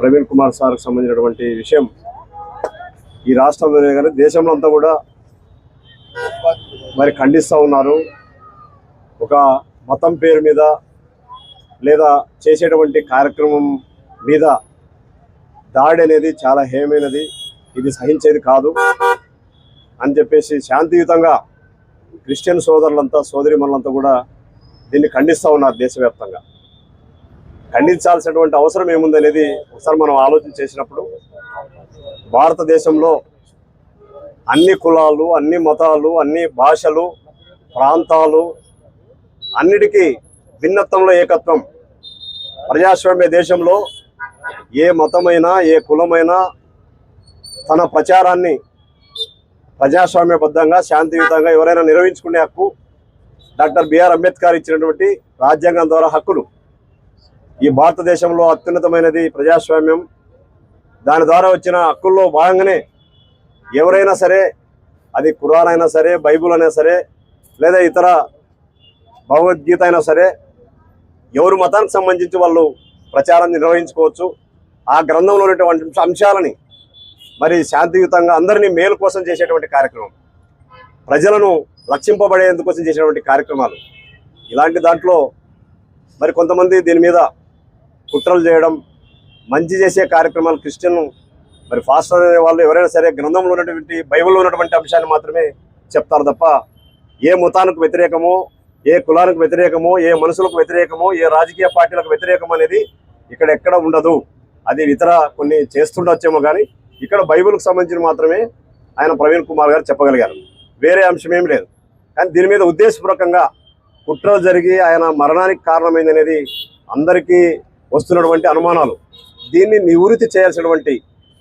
ప్రవీణ్ కుమార్ సార్కి సంబంధించినటువంటి విషయం ఈ రాష్ట్రంలోనే కానీ దేశంలో అంతా కూడా మరి ఖండిస్తూ ఉన్నారు. ఒక మతం పేరు మీద లేదా చేసేటువంటి కార్యక్రమం మీద దాడి అనేది చాలా హేయమైనది. ఇది సహించేది కాదు. అని చెప్పేసి శాంతియుతంగా క్రిస్టియన్ సోదరులంతా సోదరిమణులంతా కూడా దీన్ని ఖండిస్తూ ఉన్నారు దేశవ్యాప్తంగా. ఖండించాల్సినటువంటి అవసరం ఏముందనేది ఒకసారి మనం ఆలోచన చేసినప్పుడు భారతదేశంలో అన్ని కులాలు అన్ని మతాలు అన్ని భాషలు ప్రాంతాలు అన్నిటికీ భిన్నత్వంలో ఏకత్వం. ప్రజాస్వామ్య దేశంలో ఏ మతమైనా ఏ కులమైనా తన ప్రచారాన్ని ప్రజాస్వామ్యబద్ధంగా శాంతియుతంగా ఎవరైనా నిర్వహించుకునే హక్కు డాక్టర్ బిఆర్ అంబేద్కర్ ఇచ్చినటువంటి రాజ్యాంగం ద్వారా హక్కులు. ఈ భారతదేశంలో అత్యున్నతమైనది ప్రజాస్వామ్యం. దాని ద్వారా వచ్చిన హక్కుల్లో భాగంగానే ఎవరైనా సరే అది ఖురాన్ అయినా సరే బైబుల్ అయినా సరే లేదా ఇతర భగవద్గీత అయినా సరే ఎవరు మతానికి సంబంధించి వాళ్ళు ప్రచారం నిర్వహించుకోవచ్చు. ఆ గ్రంథంలో ఉన్నటువంటి అంశాలని మరి శాంతియుతంగా అందరినీ మేలు కోసం చేసేటువంటి కార్యక్రమం. ప్రజలను రక్షింపబడేందుకోసం చేసేటువంటి కార్యక్రమాలు. ఇలాంటి దాంట్లో మరి కొంతమంది దీని మీద కుట్రలు చేయడం మంచి చేసే కార్యక్రమాలు క్రిస్టియన్ మరి ఫాస్టర్ అనే వాళ్ళు ఎవరైనా సరే గ్రంథంలో ఉన్నటువంటి బైబిల్లో ఉన్నటువంటి అంశాన్ని మాత్రమే చెప్తారు తప్ప ఏ మతానికి వ్యతిరేకమో ఏ కులానికి వ్యతిరేకమో ఏ మనుషులకు వ్యతిరేకమో ఏ రాజకీయ పార్టీలకు వ్యతిరేకమో అనేది ఇక్కడ ఎక్కడ ఉండదు. అది ఇతర కొన్ని చేస్తుండొచ్చేమో కానీ ఇక్కడ బైబిల్కి సంబంధించిన మాత్రమే ఆయన ప్రవీణ్ కుమార్ గారు చెప్పగలిగారు. వేరే అంశం ఏం లేదు. కానీ దీని మీద ఉద్దేశపూర్వకంగా కుట్రలు జరిగి ఆయన మరణానికి కారణమైంది అనేది అందరికీ వస్తున్నటువంటి అనుమానాలు దీన్ని నివృత్తి చేయాల్సినటువంటి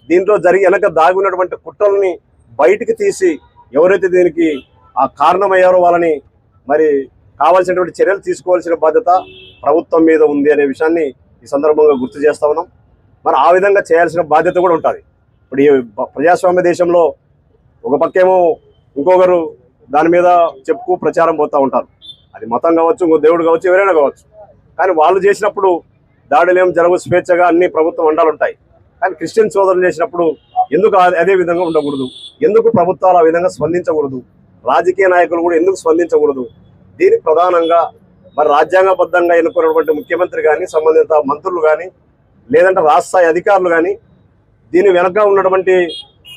దీంట్లో జరిగి వెనక దాగి ఉన్నటువంటి కుట్రల్ని బయటికి తీసి ఎవరైతే దీనికి ఆ కారణమయ్యారో వాళ్ళని మరి కావాల్సినటువంటి చర్యలు తీసుకోవాల్సిన బాధ్యత ప్రభుత్వం మీద ఉంది అనే విషయాన్ని ఈ సందర్భంగా గుర్తు చేస్తా ఉన్నాం. మరి ఆ విధంగా చేయాల్సిన బాధ్యత కూడా ఉంటుంది. ఇప్పుడు ఈ ప్రజాస్వామ్య దేశంలో ఒక పక్కేమో ఇంకొకరు దాని మీద చెప్పుకు ప్రచారం పోతూ ఉంటారు. అది మతం కావచ్చు ఇంకో దేవుడు కావచ్చు ఎవరైనా కావచ్చు. కానీ వాళ్ళు చేసినప్పుడు దాడులు ఏం జరగవు స్వేచ్ఛగా అన్ని ప్రభుత్వం అండాలుంటాయి కానీ క్రిస్టియన్ సోదరులు చేసినప్పుడు ఎందుకు అదే విధంగా ఉండకూడదు? ఎందుకు ప్రభుత్వాలు ఆ విధంగా స్పందించకూడదు? రాజకీయ నాయకులు కూడా ఎందుకు స్పందించకూడదు? దీనికి ప్రధానంగా మరి రాజ్యాంగబద్ధంగా ఎన్నుకున్నటువంటి ముఖ్యమంత్రి కానీ సంబంధిత మంత్రులు కానీ లేదంటే రాష్ట్ర అధికారులు కానీ దీని వెనక ఉన్నటువంటి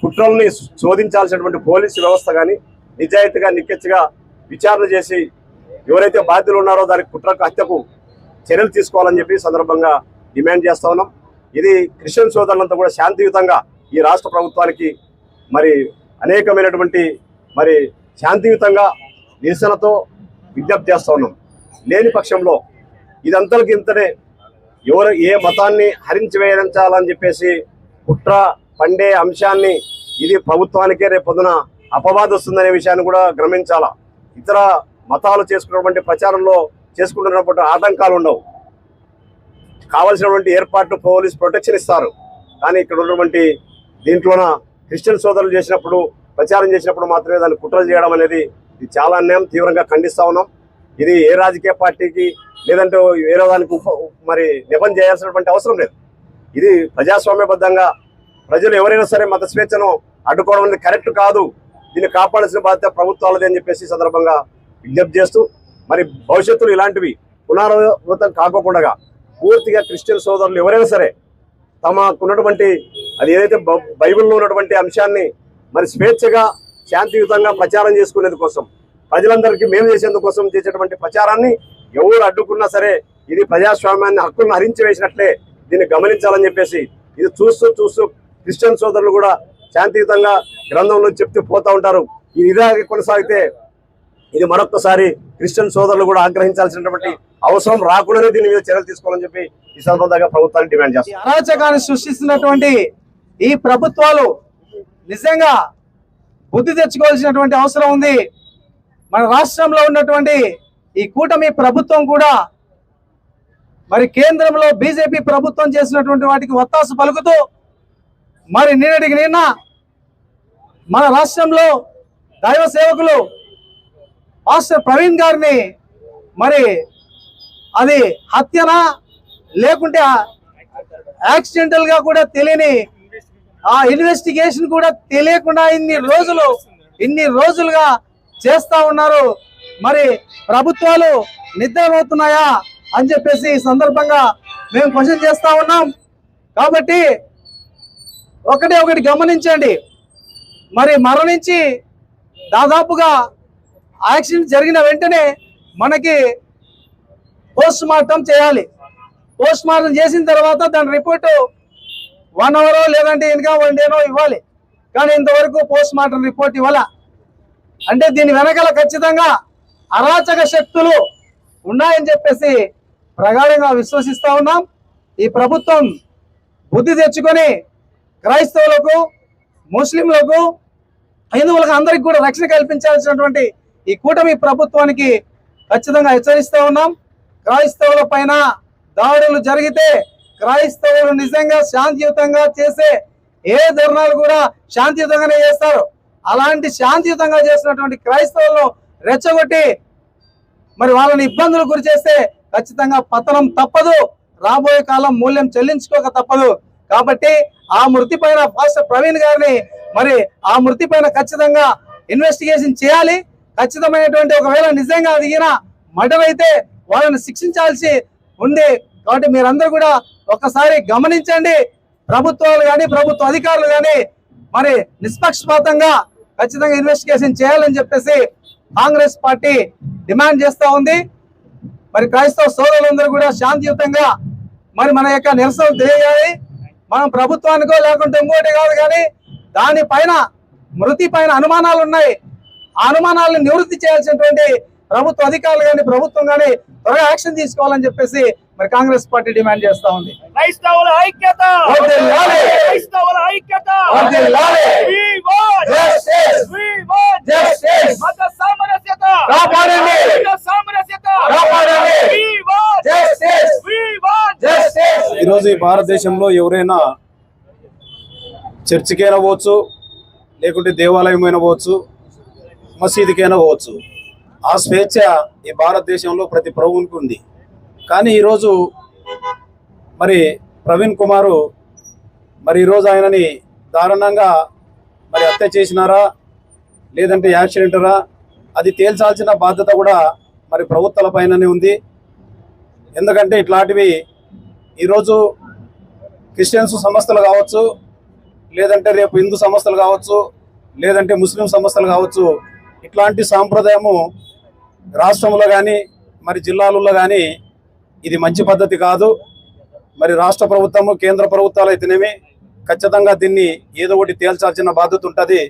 కుట్రల్ని శోధించాల్సినటువంటి పోలీసు వ్యవస్థ కానీ నిజాయితీగా నిక్కచ్చిగా విచారణ చేసి ఎవరైతే బాధ్యులు ఉన్నారో దానికి కుట్రకు హత్యకు చర్యలు తీసుకోవాలని చెప్పి సందర్భంగా డిమాండ్ చేస్తా ఉన్నాం. ఇది క్రిస్టియన్ సోదరులంతా కూడా శాంతియుతంగా ఈ రాష్ట్ర ప్రభుత్వానికి మరి అనేకమైనటువంటి మరి శాంతియుతంగా నిరసనతో విజ్ఞప్తి చేస్తా ఉన్నాం. లేని పక్షంలో ఇదంతలకి ఇంతనే ఎవరు ఏ మతాన్ని హరించి వేయించాలని చెప్పేసి కుట్ర పండే అంశాన్ని ఇది ప్రభుత్వానికే రేపు పొద్దున వస్తుందనే విషయాన్ని కూడా గమనించాలా ఇతర మతాలు చేసుకున్నటువంటి ప్రచారంలో చేసుకుంటున్నప్పుడు ఆటంకాలు ఉండవు. కావలసినటువంటి ఏర్పాట్లు పోలీస్ ప్రొటెక్షన్ ఇస్తారు. కానీ ఇక్కడ ఉన్నటువంటి దీంట్లోన క్రిస్టియన్ సోదరులు చేసినప్పుడు ప్రచారం చేసినప్పుడు మాత్రమే దాన్ని కుట్రలు చేయడం అనేది ఇది చాలా అన్యాయం. తీవ్రంగా ఖండిస్తూ ఉన్నాం. ఇది ఏ రాజకీయ పార్టీకి లేదంటే వేరే దానికి ఉప మరి నిబంధన చేయాల్సినటువంటి అవసరం లేదు. ఇది ప్రజాస్వామ్యబద్ధంగా ప్రజలు ఎవరైనా సరే మత స్వేచ్ఛను అడ్డుకోవడం అనేది కరెక్ట్ కాదు. దీన్ని కాపాడాల్సిన బాధ్యత ప్రభుత్వాలది అని చెప్పేసి సందర్భంగా విజ్ఞప్తి చేస్తూ మరి భవిష్యత్తులో ఇలాంటివి పునరావృతం కాకోకుండా పూర్తిగా క్రిస్టియన్ సోదరులు ఎవరైనా సరే తమకున్నటువంటి అది ఏదైతే బైబిల్లో ఉన్నటువంటి అంశాన్ని మరి స్వేచ్ఛగా శాంతియుతంగా ప్రచారం చేసుకునేది కోసం ప్రజలందరికీ మేలు చేసేందుకోసం చేసేటువంటి ప్రచారాన్ని ఎవరు అడ్డుకున్నా సరే ఇది ప్రజాస్వామ్యాన్ని హక్కులను హరించి వేసినట్లే దీన్ని గమనించాలని చెప్పేసి ఇది చూస్తూ చూస్తూ క్రిస్టియన్ సోదరులు కూడా శాంతియుతంగా గ్రంథంలో చెప్తూ పోతూ ఉంటారు. ఇది ఇలాగే కొనసాగితే ఇది మరొకసారి క్రిస్టియన్ సోదరులు కూడా ఆగ్రహించాల్సినటువంటి అవసరం రాకుండానే దీని మీద చర్యలు తీసుకోవాలని చెప్పి ఈ సందర్భంగా ప్రభుత్వాన్ని డిమాండ్ ఈ చేస్తారు అరాచకాన్ని సృష్టిస్తున్నటువంటి ఈ ప్రభుత్వాలు నిజంగా బుద్ధి తెచ్చుకోవాల్సినటువంటి అవసరం ఉంది. మన రాష్ట్రంలో ఉన్నటువంటి ఈ కూటమి ప్రభుత్వం కూడా మరి కేంద్రంలో బీజేపీ ప్రభుత్వం చేసినటువంటి వాటికి ఒత్తాసు పలుకుతూ మరి నిన్నటికి నిన్న మన రాష్ట్రంలో దైవ సేవకులు మాస్టర్ ప్రవీణ్ గారిని మరి అది హత్యనా? లేకుంటే యాక్సిడెంటల్గా కూడా తెలియని ఆ ఇన్వెస్టిగేషన్ కూడా తెలియకుండా ఇన్ని రోజులు ఇన్ని రోజులుగా చేస్తా ఉన్నారు. మరి ప్రభుత్వాలు నిద్రపోతున్నాయా అని చెప్పేసి ఈ సందర్భంగా మేము క్వశ్చన్ చేస్తా ఉన్నాం. కాబట్టి ఒకటి ఒకటి గమనించండి. మరి మరణించి దాదాపుగా యాక్సిడెంట్ జరిగిన వెంటనే మనకి పోస్ట్ మార్టం చేయాలి. పోస్ట్ మార్టం చేసిన తర్వాత దాని రిపోర్టు వన్ అవర్ లేదంటే ఇంకా వన్ డేనో ఇవ్వాలి. కానీ ఇంతవరకు పోస్ట్ మార్టం రిపోర్ట్ ఇవ్వాల. అంటే దీని వెనకాల ఖచ్చితంగా అరాచక శక్తులు ఉన్నాయని చెప్పేసి ప్రగాఢంగా విశ్వసిస్తూ ఉన్నాం. ఈ ప్రభుత్వం బుద్ధి తెచ్చుకొని క్రైస్తవులకు ముస్లింలకు హిందువులకు అందరికి కూడా రక్షణ కల్పించాల్సినటువంటి ఈ కూటమి ప్రభుత్వానికి ఖచ్చితంగా హెచ్చరిస్తూ ఉన్నాం. క్రైస్తవుల పైన దాడులు జరిగితే క్రైస్తవులు నిజంగా శాంతియుతంగా చేసే ఏ ధర్నాలు కూడా శాంతియుతంగానే చేస్తారు. అలాంటి శాంతియుతంగా చేసినటువంటి క్రైస్తవులను రెచ్చగొట్టి మరి వాళ్ళని ఇబ్బందులు గురి చేస్తే ఖచ్చితంగా పతనం తప్పదు. రాబోయే కాలం మూల్యం చెల్లించుకోక తప్పదు. కాబట్టి ఆ మృతి పైన ప్రవీణ్ గారిని మరి ఆ మృతి పైన ఖచ్చితంగా ఇన్వెస్టిగేషన్ చేయాలి. ఖచ్చితమైనటువంటి ఒకవేళ నిజంగా అది ఈయన మర్డర్ అయితే వాళ్ళని శిక్షించాల్సి ఉంది. కాబట్టి మీరందరూ కూడా ఒక్కసారి గమనించండి. ప్రభుత్వాలు కానీ ప్రభుత్వ అధికారులు కానీ మరి నిష్పక్షపాతంగా ఖచ్చితంగా ఇన్వెస్టిగేషన్ చేయాలని చెప్పేసి కాంగ్రెస్ పార్టీ డిమాండ్ చేస్తూ ఉంది. మరి క్రైస్తవ సోదరులందరూ కూడా శాంతియుతంగా మరి మన యొక్క నిరసన తెలియాలి మనం ప్రభుత్వానికో లేకుంటే ఇంకోటి కాదు కానీ దానిపైన మృతి పైన అనుమానాలు ఉన్నాయి అనుమానాలను నివృత్తి చేయాల్సినటువంటి ప్రభుత్వ అధికారులు కానీ ప్రభుత్వం కానీ త్వరగా యాక్షన్ తీసుకోవాలని చెప్పేసి మరి కాంగ్రెస్ పార్టీ డిమాండ్ చేస్తా ఉంది. క్రైస్తవుల ఐక్యత. క్రైస్తవుల. మత సామరస్యత! కాపాడండి. సామరస్యత! కాపాడండి. ఈరోజు ఈ భారతదేశంలో ఎవరైనా చర్చికైనా పోవచ్చు లేకుంటే దేవాలయమైనా పోవచ్చు మసీదుకైనా పోవచ్చు. ఆ స్వేచ్ఛ ఈ భారతదేశంలో ప్రతి ప్రభువునికి ఉంది. కానీ ఈరోజు మరి ప్రవీణ్ కుమారు మరి ఈరోజు ఆయనని దారుణంగా మరి హత్య చేసినారా? లేదంటే యాక్సిడెంటరా అది తేల్చాల్సిన బాధ్యత కూడా మరి ప్రభుత్వాల పైననే ఉంది. ఎందుకంటే ఇట్లాంటివి ఈరోజు క్రిస్టియన్స్ సంస్థలు కావచ్చు లేదంటే రేపు హిందూ సంస్థలు కావచ్చు లేదంటే ముస్లిం సంస్థలు కావచ్చు ఇట్లాంటి సాంప్రదాయము రాష్ట్రంలో కానీ మరి జిల్లాలలో కానీ ఇది మంచి పద్ధతి కాదు. మరి రాష్ట్ర ప్రభుత్వము కేంద్ర ప్రభుత్వాలు అయితేనేమి ఖచ్చితంగా దీన్ని ఏదో ఒకటి తేల్చాల్సిన బాధ్యత ఉంటుంది.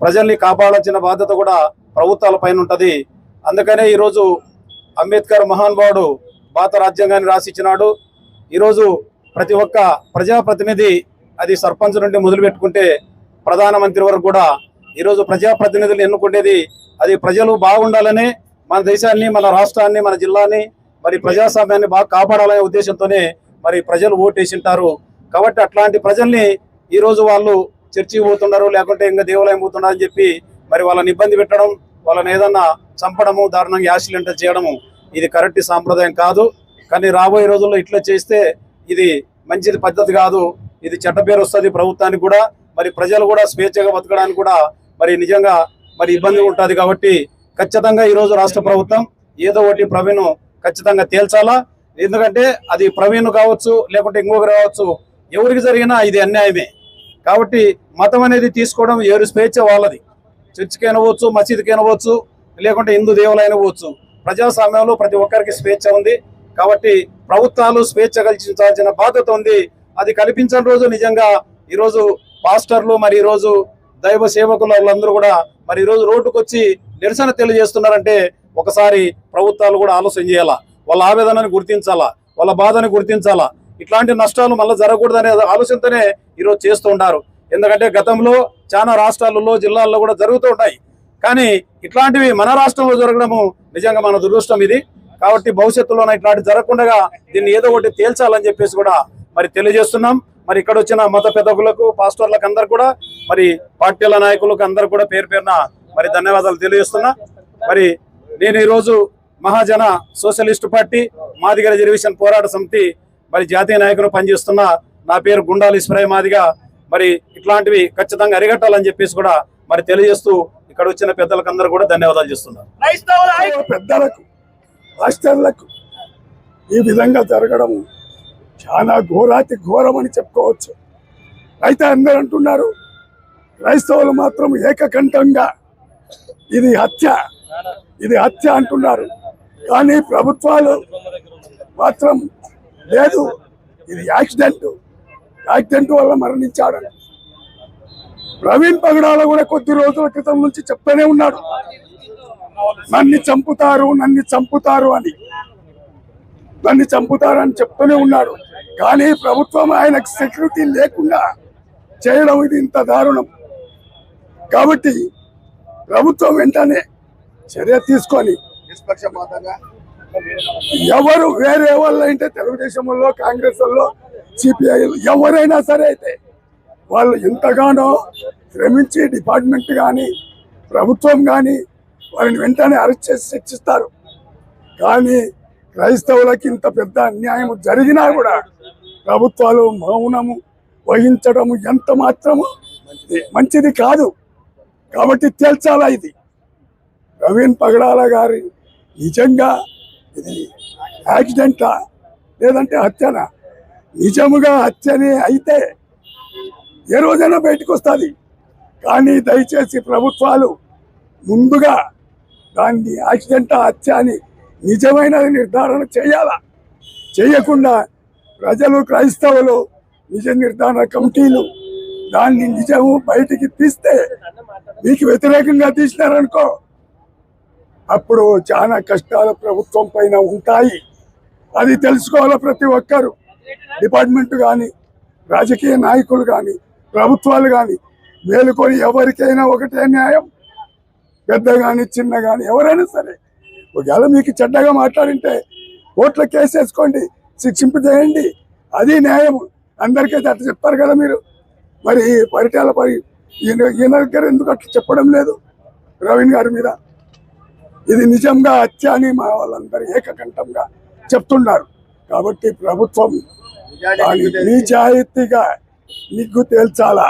ప్రజల్ని కాపాడాల్సిన బాధ్యత కూడా ప్రభుత్వాల పైన ఉంటుంది. అందుకనే ఈరోజు అంబేద్కర్ మహానుభావుడు భారత రాజ్యాంగాన్ని రాసిచ్చినాడు. ఈరోజు ప్రతి ఒక్క ప్రజాప్రతినిధి అది సర్పంచ్ నుండి మొదలుపెట్టుకుంటే ప్రధానమంత్రి వరకు కూడా ఈరోజు ప్రజాప్రతినిధులు ఎన్నుకునేది అది ప్రజలు బాగుండాలని మన దేశాన్ని మన రాష్ట్రాన్ని మన జిల్లాని మరి ప్రజాస్వామ్యాన్ని బాగా కాపాడాలనే ఉద్దేశంతోనే మరి ప్రజలు ఓటేసింటారు. కాబట్టి అట్లాంటి ప్రజల్ని ఈరోజు వాళ్ళు చర్చికి పోతున్నారు లేకుంటే ఇంకా దేవాలయం పోతున్నారు అని చెప్పి మరి వాళ్ళని ఇబ్బంది పెట్టడం వాళ్ళని ఏదన్నా చంపడము దారుణంగా యాక్సిడెంట్ చేయడము ఇది కరెక్ట్ సాంప్రదాయం కాదు. కానీ రాబోయే రోజుల్లో ఇట్లా చేస్తే ఇది మంచిది పద్ధతి కాదు. ఇది చెడ్డ పేరు వస్తుంది ప్రభుత్వానికి కూడా. మరి ప్రజలు కూడా స్వేచ్ఛగా బతకడానికి కూడా మరి నిజంగా మరి ఇబ్బంది ఉంటుంది కాబట్టి ఖచ్చితంగా ఈరోజు రాష్ట్ర ప్రభుత్వం ఏదో ఒకటి ప్రవీణ్ ఖచ్చితంగా తేల్చాలా. ఎందుకంటే అది ప్రవీణ్ కావచ్చు లేకుంటే ఇంకొకరు కావచ్చు ఎవరికి జరిగినా ఇది అన్యాయమే. కాబట్టి మతం అనేది తీసుకోవడం ఎవరి స్వేచ్ఛ వాళ్ళది. చర్చికైనవచ్చు మసీదుకైనవచ్చు లేకుంటే హిందూ దేవులైనవచ్చు ప్రజాస్వామ్యంలో ప్రతి ఒక్కరికి స్వేచ్ఛ ఉంది. కాబట్టి ప్రభుత్వాలు స్వేచ్ఛ కల్పించాల్సిన బాధ్యత ఉంది. అది కల్పించని రోజు నిజంగా ఈరోజు పాస్టర్లు మరి ఈరోజు దైవ సేవకులు వాళ్ళందరూ కూడా మరి ఈరోజు రోడ్డుకు వచ్చి నిరసన తెలియజేస్తున్నారంటే ఒకసారి ప్రభుత్వాలు కూడా ఆలోచన చేయాలా? వాళ్ళ ఆవేదనని గుర్తించాలా? వాళ్ళ బాధని గుర్తించాలా? ఇట్లాంటి నష్టాలు మళ్ళీ జరగకూడదనే ఆలోచనతోనే ఈరోజు చేస్తూ ఉంటారు ఎందుకంటే గతంలో చాలా రాష్ట్రాలలో జిల్లాల్లో కూడా జరుగుతూ ఉంటాయి కానీ ఇట్లాంటివి మన రాష్ట్రంలో జరగడము నిజంగా మన దురదృష్టం ఇది. కాబట్టి భవిష్యత్తులో ఇట్లాంటి జరగకుండా దీన్ని ఏదో ఒకటి తేల్చాలని చెప్పేసి కూడా మరి తెలియజేస్తున్నాం. మరి ఇక్కడ వచ్చిన మత పెద్దకులకు పాస్టర్లకు అందరు కూడా మరి పార్టీల నాయకులకు అందరు కూడా పేరు పేరున మరి ధన్యవాదాలు తెలియజేస్తున్నా. మరి నేను ఈరోజు మహాజన సోషలిస్ట్ పార్టీ మాదిగల రిజర్వేషన్ పోరాట సమితి మరి జాతీయ నాయకులు పనిచేస్తున్న నా పేరు గుండాలి ఇస్ప్రాయిమాదిగా మరి ఇట్లాంటివి ఖచ్చితంగా అరిగట్టాలని చెప్పేసి కూడా మరి తెలియజేస్తూ ఇక్కడ వచ్చిన పెద్దలకు అందరూ కూడా ధన్యవాదాలు చేస్తున్నారు పెద్దలకు మాస్టర్లకు ఈ విధంగా జరగడం చాలా ఘోరాతి ఘోరం అని చెప్పుకోవచ్చు. అయితే అందరూ అంటున్నారు క్రైస్తవులు మాత్రం ఏకకంఠంగా ఇది హత్య ఇది హత్య అంటున్నారు. కానీ ప్రభుత్వాలు మాత్రం లేదు ఇది యాక్సిడెంట్ యాక్సిడెంట్ వల్ల మరణించాడు. ప్రవీణ్ పగడాల కూడా కొద్ది రోజుల క్రితం నుంచి చెప్తూనే ఉన్నాడు నన్ను చంపుతారు నన్ను చంపుతారు అని. నన్ను చంపుతారు అని చెప్తూనే ఉన్నాడు. కానీ ప్రభుత్వం ఆయనకు సెక్యూరిటీ లేకుండా చేయడం ఇది ఇంత దారుణం. కాబట్టి ప్రభుత్వం వెంటనే చర్య తీసుకొని ఎవరు వేరే వాళ్ళు అయితే తెలుగుదేశం వాళ్ళు కాంగ్రెస్ వాళ్ళు సిపిఐ ఎవరైనా సరే అయితే వాళ్ళు ఎంతగానో శ్రమించి డిపార్ట్మెంట్ కానీ ప్రభుత్వం కానీ వారిని వెంటనే అరెస్ట్ చేసి శిక్షిస్తారు. కానీ క్రైస్తవులకి ఇంత పెద్ద అన్యాయం జరిగినా కూడా ప్రభుత్వాలు మౌనము వహించడము ఎంత మాత్రము మంచిది కాదు. కాబట్టి తేల్చాలా ఇది? ప్రవీణ్ పగడాల గారి నిజంగా ఇది యాక్సిడెంటా? లేదంటే హత్యనా? నిజముగా హత్యనే అయితే ఏ రోజైనా బయటకు వస్తుంది. కానీ దయచేసి ప్రభుత్వాలు ముందుగా దాన్ని యాక్సిడెంట్ హత్య అని నిజమైనది నిర్ధారణ చేయాలా? చేయకుండా ప్రజలు క్రైస్తవులు నిజ నిర్ధారణ కమిటీలు దాన్ని నిజము బయటికి తీస్తే మీకు వ్యతిరేకంగా తీసినారనుకో అప్పుడు చాలా కష్టాలు ప్రభుత్వం పైన ఉంటాయి. అది తెలుసుకోవాలి ప్రతి ఒక్కరు? డిపార్ట్మెంట్ కానీ రాజకీయ నాయకులు కానీ ప్రభుత్వాలు కానీ మేలుకొని ఎవరికైనా ఒకటే న్యాయం. పెద్ద కానీ చిన్న కానీ ఎవరైనా సరే ఒకవేళ మీకు చెడ్డగా మాట్లాడింటే కోర్టులో కేసు వేసుకోండి శిక్షింపు చేయండి. అది న్యాయం. అందరికైతే అట్లా చెప్పారు కదా మీరు. మరి పరిటాల పరి ఈయన ఈయన దగ్గర ఎందుకు అట్లా చెప్పడం లేదు ప్రవీణ్ గారి మీద? ఇది నిజంగా హత్య అని మా వాళ్ళందరూ ఏకకంఠంగా చెప్తున్నారు. కాబట్టి ప్రభుత్వం దాని నిజాయితీగా నిగ్గు తేల్చాలా?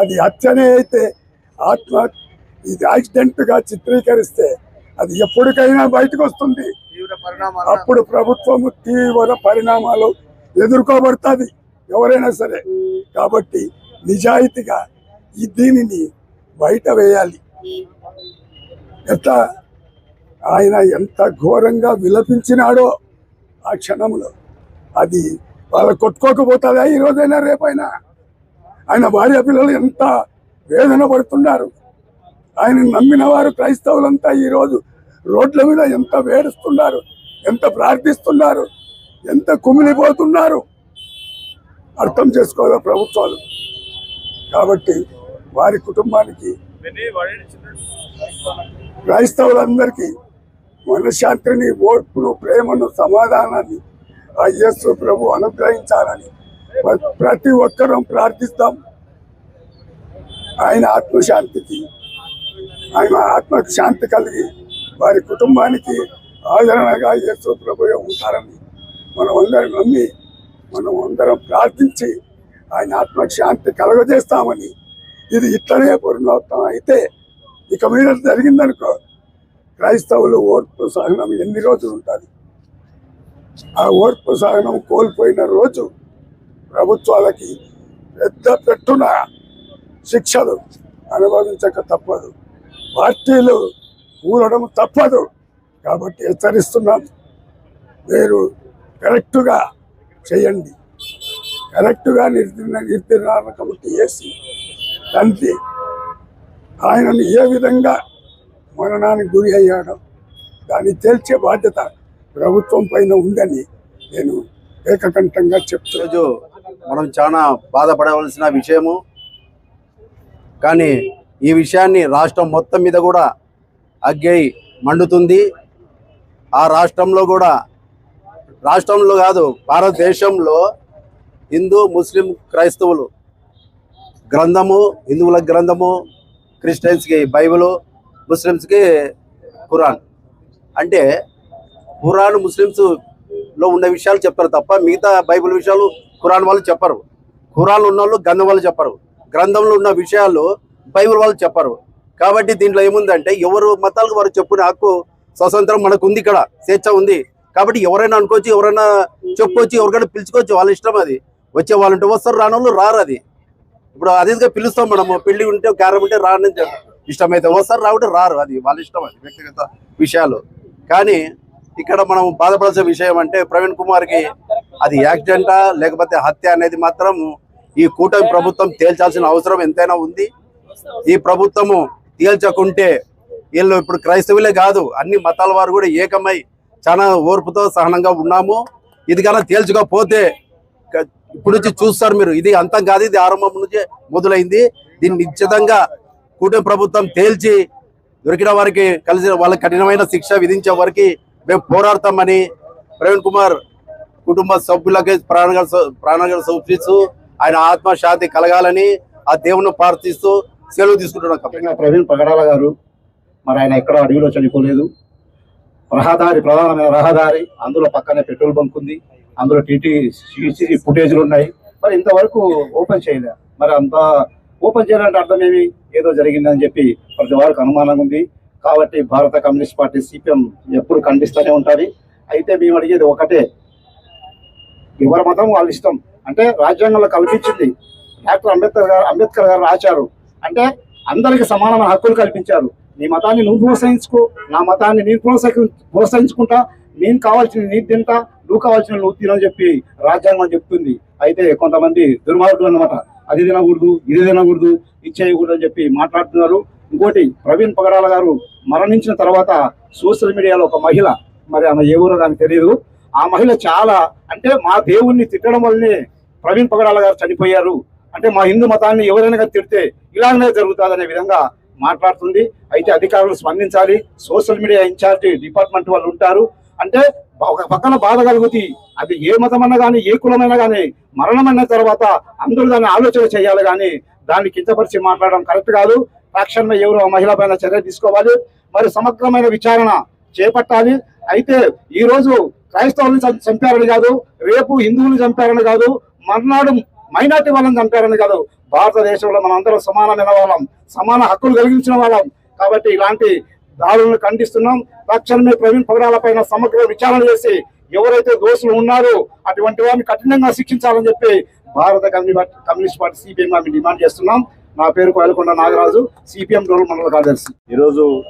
అది హత్యనే అయితే ఆత్మ ఇది యాక్సిడెంట్గా చిత్రీకరిస్తే అది ఎప్పటికైనా బయటకు వస్తుంది అప్పుడు ప్రభుత్వం తీవ్ర పరిణామాలు ఎదుర్కోబడుతుంది ఎవరైనా సరే. కాబట్టి నిజాయితీగా ఈ దీనిని బయట వేయాలి. ఎట్లా? ఆయన ఎంత ఘోరంగా విలపించినాడో ఆ క్షణంలో. అది వాళ్ళ కొట్టుకోకపోతుందా ఈ రోజైనా రేపైనా? ఆయన భార్య పిల్లలు ఎంత వేదన పడుతున్నారు. ఆయన నమ్మిన వారు క్రైస్తవులంతా ఈరోజు రోడ్ల మీద ఎంత వేడుస్తున్నారు ఎంత ప్రార్థిస్తున్నారు ఎంత కుమిలిపోతున్నారు? అర్థం చేసుకోవాలి ప్రభుత్వాలు? కాబట్టి వారి కుటుంబానికి క్రైస్తవులందరికీ మనశ్శాంతిని ఓర్పును ప్రేమను సమాధానాన్ని ఆ యేసు ప్రభు అనుగ్రహించాలని ప్రతి ఒక్కరూ ప్రార్థిస్తాం. ఆయన ఆత్మశాంతికి ఆయన ఆత్మకు శాంతి కలిగి వారి కుటుంబానికి ఆదరణగా యేసు ప్రభు ఉంటారని మనం అందరం నమ్మి మనం అందరం ప్రార్థించి ఆయన ఆత్మకు శాంతి కలగజేస్తామని. ఇది ఇట్లనే పునరావృతం అయితే ఇక మీద జరిగిందనుకో క్రైస్తవులు ఓర్పు సహనం ఎన్ని రోజులు ఉంటుంది? ఆ ఓర్పు సహనం కోల్పోయిన రోజు ప్రభుత్వాలకి పెద్ద పెట్టున శిక్షలు అనుభవించక తప్పదు. పార్టీలు కూలడం తప్పదు కాబట్టి హెచ్చరిస్తున్నాం. మీరు కరెక్టుగా చేయండి. కరెక్టుగా నిర్ణ నిర్దిన కమిటీ చేసి తండ్రి ఆయనను ఏ విధంగా మరణానికి గురి అయ్యాడో దాన్ని తేల్చే బాధ్యత ప్రభుత్వం పైన ఉందని నేను ఏకకంఠంగా చెప్తున్నాను మనం చాలా బాధపడవలసిన విషయము. కానీ ఈ విషయాన్ని రాష్ట్రం మొత్తం మీద కూడా అగ్గై మండుతుంది. ఆ రాష్ట్రంలో కూడా రాష్ట్రంలో కాదు భారతదేశంలో హిందూ ముస్లిం క్రైస్తవులు గ్రంథము హిందువుల గ్రంథము క్రిస్టియన్స్కి బైబిలు ముస్లిమ్స్కి ఖురాన్. అంటే ఖురాన్ ముస్లిమ్స్లో ఉన్న విషయాలు చెప్తారు తప్ప మిగతా బైబిల్ విషయాలు ఖురాన్ వాళ్ళు చెప్పరు. ఖురాన్లు ఉన్న వాళ్ళు గంధం వాళ్ళు చెప్పరు. గ్రంథంలో ఉన్న విషయాలు బైబిల్ వాళ్ళు చెప్పరు. కాబట్టి దీంట్లో ఏముందంటే ఎవరు మతాలకు వారు చెప్పుకునే హక్కు స్వతంత్రం మనకు ఉంది ఇక్కడ స్వేచ్ఛ ఉంది. కాబట్టి ఎవరైనా అనుకోవచ్చు ఎవరైనా చెప్పుకోవచ్చు ఎవరికైనా పిలుచుకోవచ్చు వాళ్ళ ఇష్టం అది. వచ్చే వాళ్ళు ఉంటే వస్తారు రాని వాళ్ళు రారు అది. ఇప్పుడు అదేగా పిలుస్తాం మనము పెళ్ళి ఉంటే క్యారం ఉంటే రాని ఇష్టమైతే వస్తారు రాకుంటే రారు అది వాళ్ళ ఇష్టం అది వ్యక్తిగత విషయాలు. కానీ ఇక్కడ మనం బాధపడాల్సిన విషయం అంటే ప్రవీణ్ కుమార్కి అది యాక్సిడెంటా లేకపోతే హత్య అనేది మాత్రం ఈ కూటమి ప్రభుత్వం తేల్చాల్సిన అవసరం ఎంతైనా ఉంది. ఈ ప్రభుత్వము తేల్చకుంటే వీళ్ళు ఇప్పుడు క్రైస్తవులే కాదు అన్ని మతాల వారు కూడా ఏకమై చాలా ఓర్పుతో సహనంగా ఉన్నాము. ఇది కన్నా తేల్చకపోతే ఇప్పుడు నుంచి చూస్తారు మీరు ఇది అంతం కాదు ఇది ఆరంభం నుంచే మొదలైంది. దీన్ని నిశ్చితంగా కూటమి ప్రభుత్వం తేల్చి దొరికిన వారికి కలిసి వాళ్ళకి కఠినమైన శిక్ష విధించే వారికి మేము పోరాడతామని ప్రవీణ్ కుమార్ కుటుంబ సభ్యులకి ప్రాణగా ప్రాణగా సూచిస్తూ ఆయన ఆత్మశాంతి కలగాలని ఆ దేవుని ప్రార్థిస్తూ సెలవు తీసుకుంటున్నాం ముఖ్యంగా ప్రవీణ్ పగడాల గారు మరి ఆయన ఎక్కడ అడవిలో చనిపోలేదు. రహదారి ప్రధానమైన రహదారి అందులో పక్కనే పెట్రోల్ బంక్ ఉంది. అందులో టీటీ ఫుటేజ్లు ఉన్నాయి. మరి ఇంతవరకు ఓపెన్ చేయలే. మరి అంత ఓపెన్ చేయాలంటే అర్థం ఏమి? ఏదో జరిగిందని చెప్పి ప్రతి వారికి అనుమానంగా ఉంది. కాబట్టి భారత కమ్యూనిస్ట్ పార్టీ సిపిఎం ఎప్పుడు ఖండిస్తూనే ఉంటుంది. అయితే మేము అడిగేది ఒకటే. ఎవరి మతం వాళ్ళ ఇష్టం? అంటే రాజ్యాంగంలో కల్పించింది డాక్టర్ అంబేద్కర్ గారు అంబేద్కర్ గారు రాశారు. అంటే అందరికి సమానమైన హక్కులు కల్పించారు. నీ మతాన్ని నువ్వు ప్రోత్సహించుకో నా మతాన్ని నేను ప్రోత్సహి ప్రోత్సహించుకుంటా నేను కావాల్సిన నీ తింటా నువ్వు కావాల్సిన నువ్వు తినని చెప్పి రాజ్యాంగం చెప్తుంది. అయితే కొంతమంది దుర్మార్గులు అన్నమాట. అది తినకూడదు ఇది తినకూడదు ఇది చేయకూడదు అని చెప్పి మాట్లాడుతున్నారు. ఇంకోటి ప్రవీణ్ పగడాల గారు మరణించిన తర్వాత సోషల్ మీడియాలో ఒక మహిళ మరి ఆమె ఏ ఊరో దానికి తెలియదు ఆ మహిళ చాలా అంటే మా దేవుణ్ణి తిట్టడం వల్లనే ప్రవీణ్ పగడాల గారు చనిపోయారు. అంటే మా హిందూ మతాన్ని ఎవరైనా తిడితే ఇలాగనే జరుగుతుందనే విధంగా మాట్లాడుతుంది. అయితే అధికారులు స్పందించాలి. సోషల్ మీడియా ఇన్ఛార్జి డిపార్ట్మెంట్ వాళ్ళు ఉంటారు. అంటే ఒక పక్కన బాధ కలుగుతుంది. అది ఏ మతమన్నా కానీ ఏ కులమైనా కానీ మరణమైన తర్వాత అందరూ దాన్ని ఆలోచన చేయాలి కానీ దాన్ని కించపరిచి మాట్లాడడం కరెక్ట్ కాదు. తక్షణమే ఎవరు ఆ మహిళ పైన చర్య తీసుకోవాలి. మరి సమగ్రమైన విచారణ చేపట్టాలి. అయితే ఈ రోజు క్రైస్తవులను చంపారని కాదు రేపు హిందువులు చంపారని కాదు మర్నాడు మైనార్టీ వాళ్ళని చంపారని కాదు. భారతదేశంలో మనం అందరం సమానమైన వాళ్ళం. సమాన హక్కులు కలిగించిన వాళ్ళం. కాబట్టి ఇలాంటి దాడులను ఖండిస్తున్నాం. తక్షణమే ప్రవీణ్ పగడాల సమగ్ర విచారణ చేసి ఎవరైతే దోషులు ఉన్నారో అటువంటి వారిని కఠినంగా శిక్షించాలని చెప్పి భారత కమ్యూని- కమ్యూనిస్ట్ పార్టీ సిపిఎం డిమాండ్ చేస్తున్నాం. నా పేరు కోయలకొండ నాగరాజు సిపిఎం రూరల్ మండల కార్యదర్శి. ఈరోజు